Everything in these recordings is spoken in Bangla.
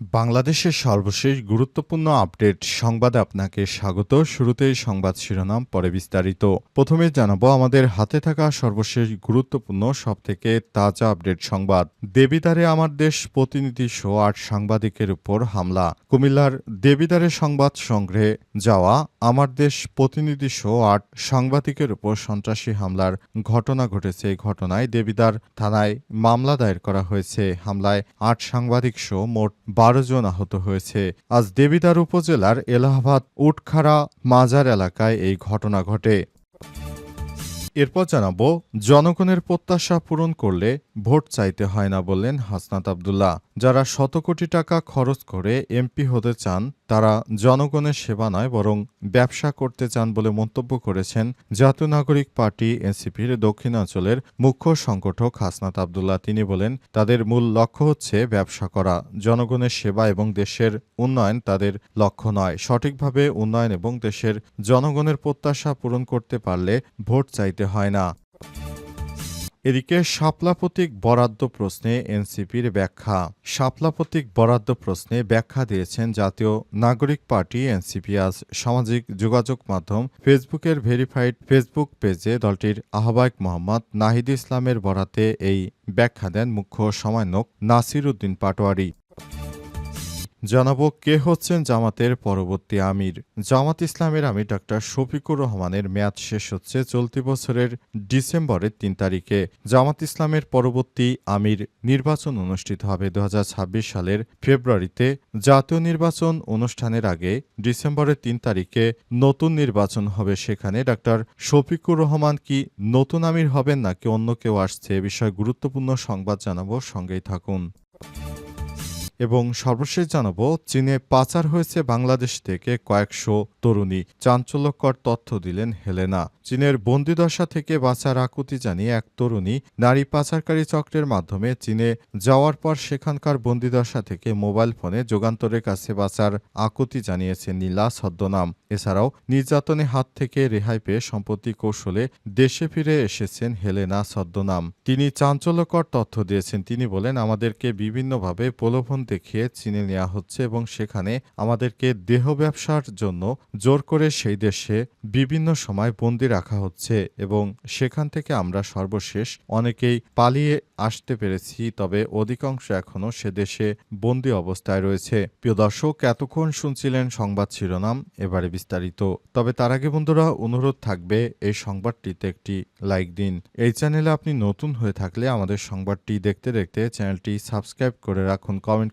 বাংলাদেশের সর্বশেষ গুরুত্বপূর্ণ আপডেট সংবাদে আপনাকে স্বাগত। শুরুতেই সংবাদ শিরোনাম, পরে বিস্তারিত। প্রথমে জানাব, আমাদের হাতে থাকা সর্বশেষ গুরুত্বপূর্ণ, সবথেকে তাজা আপডেট সংবাদ। দেবিদারে আমার দেশ প্রতিনিধি শো আট সাংবাদিকের উপর হামলা। কুমিল্লার দেবিদারে সংবাদ সংগ্রহে যাওয়া আমার দেশ প্রতিনিধি শো আট সাংবাদিকের উপর সন্ত্রাসী হামলার ঘটনা ঘটেছে। এই ঘটনায় দেবিদার থানায় মামলা দায়ের করা হয়েছে। হামলায় আট সাংবাদিক শো মোট বারো জন আহত হয়েছে। আজ দেবিদার উপজেলার এলাহাবাদ উটখাড়া মাজার এলাকায় এই ঘটনা ঘটে। এরপর জানাব, জনগণের প্রত্যাশা পূরণ করলে ভোট চাইতে হয় না বললেন হাসনাত আবদুল্লাহ। যারা শত কোটি টাকা খরচ করে এমপি হতে চান তারা জনগণের সেবা নয়, বরং ব্যবসা করতে চান বলে মন্তব্য করেছেন জাতীয় নাগরিক পার্টি এনসিপির দক্ষিণাঞ্চলের মুখ্য সংগঠক হাসনাত আবদুল্লাহ। তিনি বলেন, তাদের মূল লক্ষ্য হচ্ছে ব্যবসা করা, জনগণের সেবা এবং দেশের উন্নয়ন তাদের লক্ষ্য নয়। সঠিকভাবে উন্নয়ন এবং দেশের জনগণের প্রত্যাশা পূরণ করতে পারলে ভোট চাইতে হয় না। এদিকে শাপলা প্রতীক বরাদ্দ প্রশ্নে এনসিপির ব্যাখ্যা। শাপলা প্রতীক বরাদ্দ প্রশ্নে ব্যাখ্যা দিয়েছেন জাতীয় নাগরিক পার্টি এনসিপি আজ সামাজিক যোগাযোগ মাধ্যম ফেসবুকের ভেরিফাইড ফেসবুক পেজে দলটির আহ্বায়ক মোহাম্মদ নাহিদ ইসলামের বরাতে এই ব্যাখ্যা দেন মুখ্য সমন্বয়ক নাসির উদ্দিন পাটোয়ারি। জানাব কে হচ্ছেন জামাতের পরবর্তী আমির। জামাত ইসলামের আমির ডাক্তার শফিকুর রহমানের মেয়াদ শেষ হচ্ছে চলতি বছরের ডিসেম্বরের তিন তারিখে। জামাত ইসলামের পরবর্তী আমির নির্বাচন অনুষ্ঠিত হবে দুহাজার ছাব্বিশ সালের ফেব্রুয়ারিতে। জাতীয় নির্বাচন অনুষ্ঠানের আগে ডিসেম্বরের তিন তারিখে নতুন নির্বাচন হবে সেখানে। ডাক্তার শফিকুর রহমান কি নতুন আমির হবেন নাকি অন্য কেউ আসছে এ বিষয়ে গুরুত্বপূর্ণ সংবাদ জানাব। সঙ্গেই থাকুন। এবং সর্বশেষ জানাব, চীনে পাচার হয়েছে বাংলাদেশ থেকে কয়েকশো তরুণী। চাঞ্চল্যকর তথ্য দিলেন হেলেনা। চীনের বন্দিদশা থেকে বাঁচার আকুতি জানিয়ে এক তরুণী নারী পাচারকারী চক্রের মাধ্যমে চীনে যাওয়ার পর সেখানকার বন্দিদশা থেকে মোবাইল ফোনে যুগান্তরের কাছে বাঁচার আকুতি জানিয়েছে নীলা ছদ্মনাম। এছাড়াও নির্যাতনে হাত থেকে রেহাই পেয়ে সম্পত্তি কৌশলে দেশে ফিরে এসেছেন হেলেনা ছদ্মনাম। তিনি চাঞ্চল্যকর তথ্য দিয়েছেন। তিনি বলেন, আমাদেরকে বিভিন্নভাবে প্রলোভন দেখিয়ে চীনে নেওয়া হচ্ছে এবং সেখানে আমাদেরকে দেহ ব্যবসার জন্য জোর করে সেই দেশে বিভিন্ন সময় বন্দি রাখা হচ্ছে এবং সেখান থেকে আমরা সর্বশেষ অনেকেই পালিয়ে আসতে পেরেছি, তবে অধিকাংশ এখনও সে দেশে বন্দি অবস্থায় রয়েছে। প্রিয় দর্শক, এতক্ষণ শুনছিলেন সংবাদ শিরোনাম, এবারে বিস্তারিত। তবে তার আগে বন্ধুরা, অনুরোধ থাকবে এই সংবাদটিতে একটি লাইক দিন। এই চ্যানেলে আপনি নতুন হয়ে থাকলে আমাদের সংবাদটি দেখতে দেখতে চ্যানেলটি সাবস্ক্রাইব করে রাখুন, কমেন্ট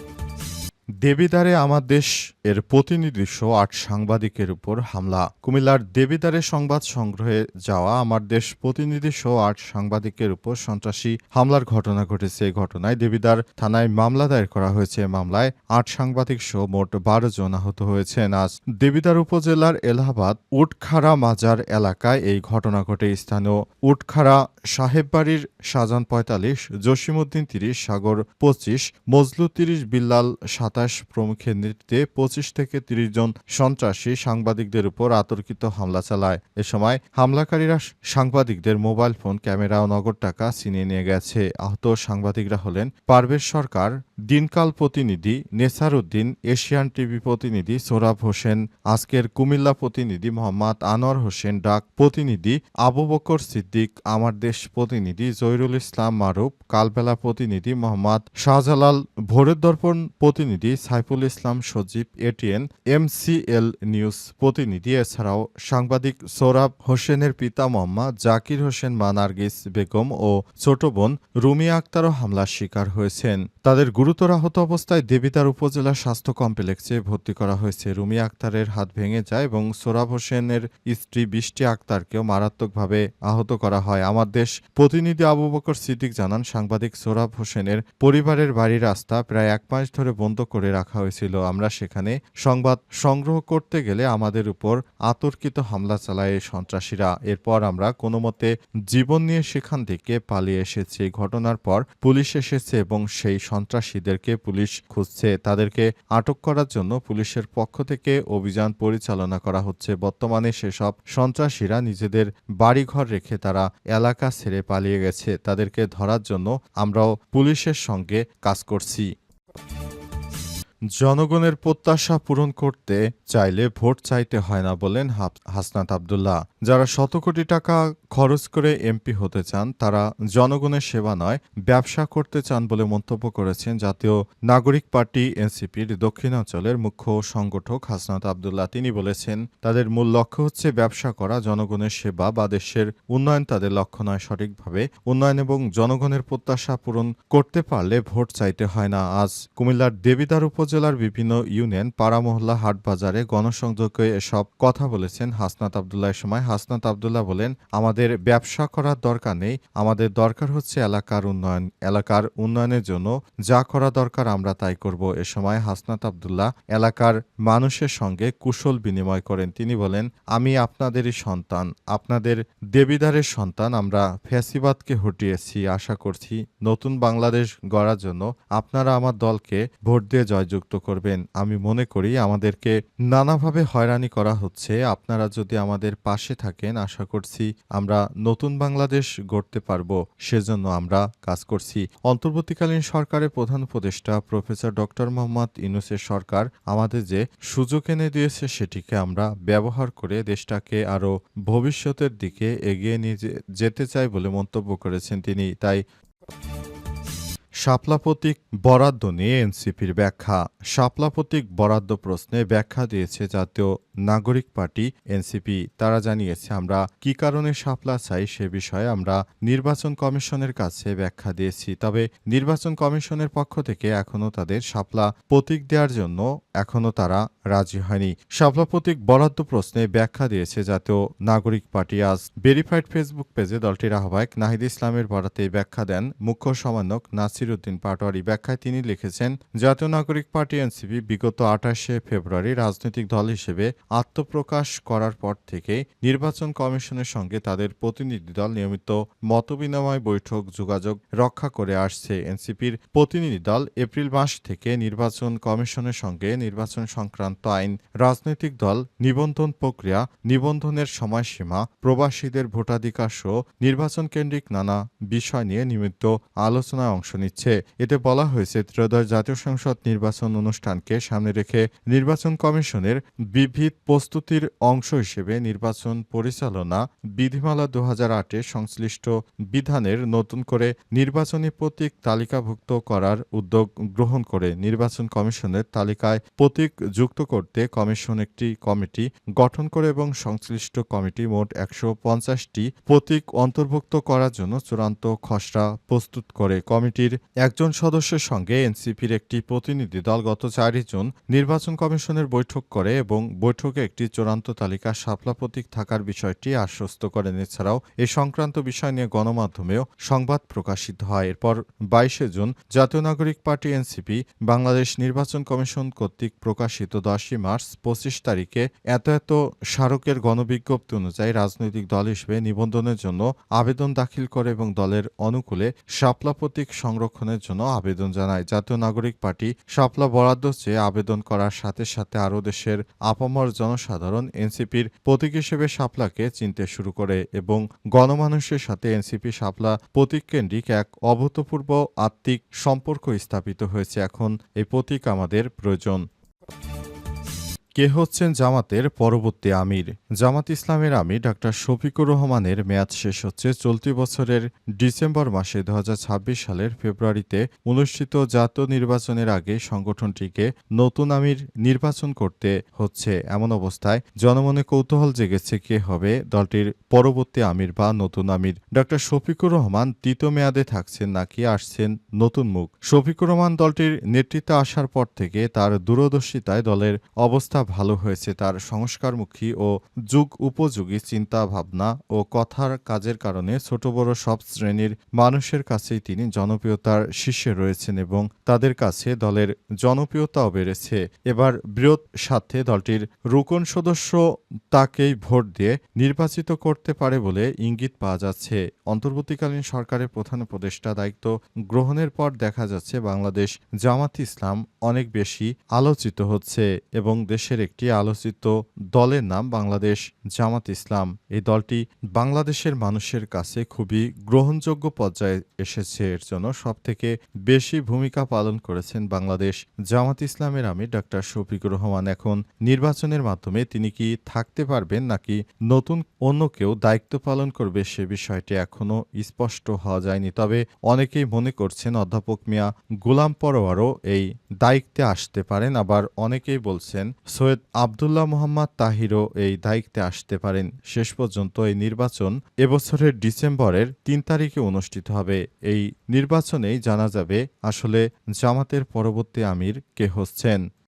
দেবিদারে আমার দেশ এর প্রতিনিধি সহ আট সাংবাদিকের উপর হামলা। কুমিল্লার দেবিদারে সংবাদ সংগ্রহে যাওয়া আমার দেশ প্রতিনিধি সহ আট সাংবাদিকের উপর সন্ত্রাসী হামলার ঘটনা ঘটেছে। এই ঘটনায় দেবিদার থানায় মামলা দায়ের করা হয়েছে। মামলায় আট সাংবাদিক সহ মোট বারো জন আহত হয়েছেন। আজ দেবিদার উপজেলার এলাহাবাদ উটখারা মাজার এলাকায় এই ঘটনা ঘটে। স্থানীয় উটখারা সাহেববাড়ির শাহজান পঁয়তাল্লিশ, জসিমউদ্দিন তিরিশ, সাগর পঁচিশ, মজলু তিরিশ, বিল্লাল সাতাশ প্রমুখের নেতৃত্বে পঁচিশ থেকে তিরিশ জন সন্ত্রাসী সাংবাদিকদের উপর আতর্কিত হামলা চালায়। এ সময় হামলাকারীরা সাংবাদিকদের মোবাইল ফোন, ক্যামেরা ও নগদ টাকা ছিনিয়ে নিয়ে গেছে। আহত সাংবাদিকরা হলেন পারভেজ সরকার দিনকাল প্রতিনিধি নেসার উদ্দিন এশিয়ান টিভি প্রতিনিধি সোরাব হোসেন, আজকের কুমিল্লা প্রতিনিধি মোহাম্মদ আনোয়ার হোসেন ডাক প্রতিনিধি আবু বকর সিদ্দিক, আমার দেশ প্রতিনিধি জহিরুল ইসলাম মারুফ, কালবেলা প্রতিনিধি মোহাম্মদ শাহজালাল, ভোরের দর্পণ প্রতিনিধি Saiful Islam Sajib, ATN, MCL news প্রতিনিধি, এছাড়াও সাংবাদিক সোরাব হোসেনের পিতা মোহাম্মদ জাকির হোসেন মা নার্গিস বেগম ও ছোট বোন রুমিয়া আক্তারও হামলার শিকার হয়েছেন। তাদের গুরুত্ব গুরুতর আহত অবস্থায় দেবিদার উপজেলা স্বাস্থ্য কমপ্লেক্সে ভর্তি করা হয়েছে। রুমি আক্তারের হাত ভেঙে যায় এবং সোরাব হোসেনের স্ত্রী বৃষ্টি আক্তারকেও মারাত্মকভাবে আহত করা হয়। আমার দেশ প্রতিনিধি আবু বকর সিদ্দিক জানান, সাংবাদিক সোরাব হোসেনের পরিবারের বাড়ির রাস্তা প্রায় এক মাস ধরে বন্ধ করে রাখা হয়েছিল। আমরা সেখানে সংবাদ সংগ্রহ করতে গেলে আমাদের উপর আতর্কিত হামলা চালায় সন্ত্রাসীরা। এরপর আমরা কোনো মতে জীবন নিয়ে সেখান থেকে পালিয়ে এসেছি। ঘটনার পর পুলিশ এসেছে এবং সেই সন্ত্রাসীদেরকে পুলিশ খুঁজছে। তাদেরকে আটক করার জন্য পুলিশের পক্ষ থেকে অভিযান পরিচালনা করা হচ্ছে। বর্তমানে সেসব সন্ত্রাসীরা নিজেদের বাড়িঘর রেখে তারা এলাকা ছেড়ে পালিয়ে গেছে। তাদেরকে ধরার জন্য আমরাও পুলিশের সঙ্গে কাজ করছি। জনগণের প্রত্যাশা পূরণ করতে চাইলে ভোট চাইতে হয় না বলেন হাসনাত আবদুল্লাহ। যারা শত কোটি টাকা খরচ করে এমপি হতে চান, তারা জনগণের সেবা নয়, ব্যবসা করতে চান বলে মন্তব্য করেছেন জাতীয় নাগরিক পার্টি এনসিপির দক্ষিণাঞ্চলের মুখ্য সংগঠক হাসনাত আবদুল্লাহ। তিনি বলেছেন, তাদের মূল লক্ষ্য হচ্ছে ব্যবসা করা, জনগণের সেবা বা দেশের উন্নয়ন তাদের লক্ষ্য নয় সঠিকভাবে। উন্নয়ন এবং জনগণের প্রত্যাশা পূরণ করতে পারলে ভোট চাইতে হয় না। আজ কুমিল্লার দেবিদার উপজেলার বিভিন্ন ইউনিয়ন পাড়া মহল্লা হাট বাজারে গণসংযোগে এসব কথা বলেছেন হাসনাত আবদুল্লাহ। সময় হাসনাত আবদুল্লাহ বলেন, আমাদের ব্যবসা করার দরকার নেই, আমাদের দরকার হচ্ছে এলাকার উন্নয়ন। এলাকার উন্নয়নের জন্য যা করা দরকার আমরা তাই করব। এ সময় হাসনাত আবদুল্লাহ এলাকার মানুষের সঙ্গে কুশল বিনিময় করেন। তিনি বলেন, আমি আপনাদেরই সন্তান, আপনাদের দেবিদারের সন্তান, আমরা ফ্যাসিবাদকে হটিয়েছি, আশা করছি নতুন বাংলাদেশ গড়ার জন্য আপনারা আমার দলকে ভোট দিয়ে জয়যুক্ত করবেন। আমি মনে করি আমাদেরকে নানাভাবে হয়রানি করা হচ্ছে। আপনারা যদি আমাদের পাশে থাকেন, আশা করছি আমরা নতুন বাংলাদেশ গড়তে পারব। সেজন্য আমরা কাজ করছি। অন্তর্বর্তীকালীন সরকারের প্রধান উপদেষ্টা প্রফেসর ডক্টর মোহাম্মদ ইউনুসের সরকার আমাদের যে সুযোগ এনে দিয়েছে, সেটিকে আমরা ব্যবহার করে দেশটাকে আরও ভবিষ্যতের দিকে এগিয়ে নিয়ে যেতে চাই বলে মন্তব্য করেছেন তিনি। তাই শাপলা বরাদ্দ নিয়ে এনসিপির ব্যাখ্যা। শাপলা বরাদ্দ প্রশ্নে ব্যাখ্যা দিয়েছে জাতীয় নাগরিক পার্টি, এনসিপি। তারা জানিয়েছে, আমরা কি কারণে শাপলা চাই সে বিষয়ে আমরা নির্বাচন কমিশনের কাছে ব্যাখ্যা দিয়েছি। তবে নির্বাচন কমিশনের পক্ষ থেকে এখনও তাদের শাপলা প্রতীক দেওয়ার জন্য এখনও তারা রাজি হয়নি। প্রতীক বরাদ্দ প্রশ্নে ব্যাখ্যা দিয়েছে জাতীয় নাগরিক পার্টি। আজ ভেরিফাইড ফেসবুক পেজে দলটির আহ্বায়ক নাহিদ ইসলামের বরাতে ব্যাখ্যা দেন মুখ্য সমন্বয়ক নাসির উদ্দিন পাটোয়ারি। ব্যাখ্যায় তিনি লিখেছেন, জাতীয় নাগরিক পার্টি এনসিপি বিগত আঠাশে ফেব্রুয়ারি রাজনৈতিক দল হিসেবে আত্মপ্রকাশ করার পর থেকে নির্বাচন কমিশনের সঙ্গে তাদের প্রতিনিধি দল নিয়মিত মতবিনিময় বৈঠক যোগাযোগ রক্ষা করে আসছে। এনসিপির প্রতিনিধি দল এপ্রিল মাস থেকে নির্বাচন কমিশনের সঙ্গে নির্বাচন সংক্রান্ত আইন, রাজনৈতিক দল, নিবন্ধন প্রক্রিয়া, নিবন্ধনের সময়সীমা, প্রবাসীদের ভোটাধিকার সহ নির্বাচন কেন্দ্রিক নানা বিষয় নিয়ে নিয়মিত আলোচনায় অংশ নিচ্ছে। এতে বলা হয়েছে, ত্রয়োদশ জাতীয় সংসদ নির্বাচন অনুষ্ঠানকে সামনে রেখে নির্বাচন কমিশনের বিবিধ প্রস্তুতির অংশ হিসেবে নির্বাচন পরিচালনা বিধিমালা দু হাজার আটে সংশ্লিষ্ট বিধানের নতুন করে নির্বাচনী প্রতীক তালিকাভুক্ত করার উদ্যোগ গ্রহণ করে নির্বাচন কমিশনের তালিকায় প্রতীক যুক্ত করতে কমিশন একটি কমিটি গঠন করে এবং সংশ্লিষ্ট কমিটি মোট একশো পঞ্চাশটি প্রতীক অন্তর্ভুক্ত করার জন্য চূড়ান্ত খসড়া প্রস্তুত করে। কমিটির একজন সদস্যের সঙ্গে এনসিপির একটি প্রতিনিধি দল গত চারই জুন নির্বাচন কমিশনের বৈঠক করে এবং বৈঠকে একটি চূড়ান্ত তালিকা শাপলা প্রতীক থাকার বিষয়টি আশ্বস্ত করেন। এছাড়াও এ সংক্রান্ত বিষয় নিয়ে গণমাধ্যমেও সংবাদ প্রকাশিত হয়। এরপর বাইশে জুন জাতীয় নাগরিক পার্টি এনসিপি বাংলাদেশ নির্বাচন কমিশন কর্তৃক প্রকাশিত দশই মার্চ পঁচিশ তারিখে এত এত স্মারকের গণবিজ্ঞপ্তি অনুযায়ী রাজনৈতিক দল হিসেবে নিবন্ধনের জন্য আবেদন দাখিল করে এবং দলের অনুকূলে শাপলা প্রতীক সংরক্ষণের জন্য আবেদন জানায়। জাতীয় নাগরিক পার্টি শাপলা বরাদ্দ চেয়ে আবেদন করার সাথে সাথে আরও দেশের আপামর জনসাধারণ এনসিপির প্রতীক হিসেবে শাপলাকে চিনতে শুরু করে এবং গণমানুষের সাথে এনসিপি শাপলা প্রতীক কেন্দ্রিক এক অভূতপূর্ব আত্মিক সম্পর্ক স্থাপিত হয়েছে। এখন এই প্রতীক আমাদের প্রয়োজন। Thank you. কে হচ্ছেন জামাতের পরবর্তী আমির? জামাত ইসলামের আমির ডাক্তার শফিকুর রহমানের মেয়াদ শেষ হচ্ছে চলতি বছরের ডিসেম্বর মাসে দু সালের ফেব্রুয়ারিতে অনুষ্ঠিত জাতীয় নির্বাচনের আগে সংগঠনটিকে নতুন আমির নির্বাচন করতে হচ্ছে। এমন অবস্থায় জনমনে কৌতূহল জেগেছে কে হবে দলটির পরবর্তী আমির বা নতুন আমির। ডাক্তার শফিকুর রহমান তৃতীয় মেয়াদে থাকছেন নাকি আসছেন নতুন মুখ? শফিকুর রহমান দলটির নেতৃত্বে আসার পর থেকে তার দূরদর্শিতায় দলের অবস্থা ভালো হয়েছে তার সংস্কারমুখী ও যুগ উপযোগী চিন্তা ভাবনা ও কথার কাজের কারণে ছোট বড় সব শ্রেণির মানুষের কাছেই তিনি জনপ্রিয়তার শীর্ষে রয়েছেন এবং তাদের কাছে দলের জনপ্রিয়তাও বেড়েছে। এবার বৃহৎ স্বার্থে দলটির রুকন সদস্য তাকেই ভোট দিয়ে নির্বাচিত করতে পারে বলে ইঙ্গিত পাওয়া যাচ্ছে। অন্তর্বর্তীকালীন সরকারের প্রধান উপদেষ্টা দায়িত্ব গ্রহণের পর দেখা যাচ্ছে বাংলাদেশ জামাত ইসলাম অনেক বেশি আলোচিত হচ্ছে এবং দেশের একটি আলোচিত দলের নাম বাংলাদেশ জামাত ইসলাম। এই দলটি বাংলাদেশের মানুষের কাছে খুবই গ্রহণযোগ্য পর্যায়ে এসেছে। এর জন্য সবথেকে বেশি ভূমিকা পালন করেছেন বাংলাদেশ জামাত ইসলামের আমির ডাক্তার শফিকুর রহমান। এখন নির্বাচনের মাধ্যমে তিনি কি থাকতে পারবেন নাকি নতুন অন্য কেউ দায়িত্ব পালন করবে সে বিষয়টি এখনও স্পষ্ট হওয়া যায়নি। তবে অনেকেই মনে করছেন অধ্যাপক মিয়া গোলাম পরোয়ারও এই দায়িত্বে আসতে পারেন। আবার অনেকেই বলছেন সৈয়দ আবদুল্লাহ মোহাম্মদ তাহিরও এই দায়িত্বে আসতে পারেন। শেষ পর্যন্ত এই নির্বাচন এবছরের ডিসেম্বরের তিন তারিখে অনুষ্ঠিত হবে। এই নির্বাচনেই জানা যাবে আসলে জামাতের পরবর্তী আমির কে হচ্ছেন।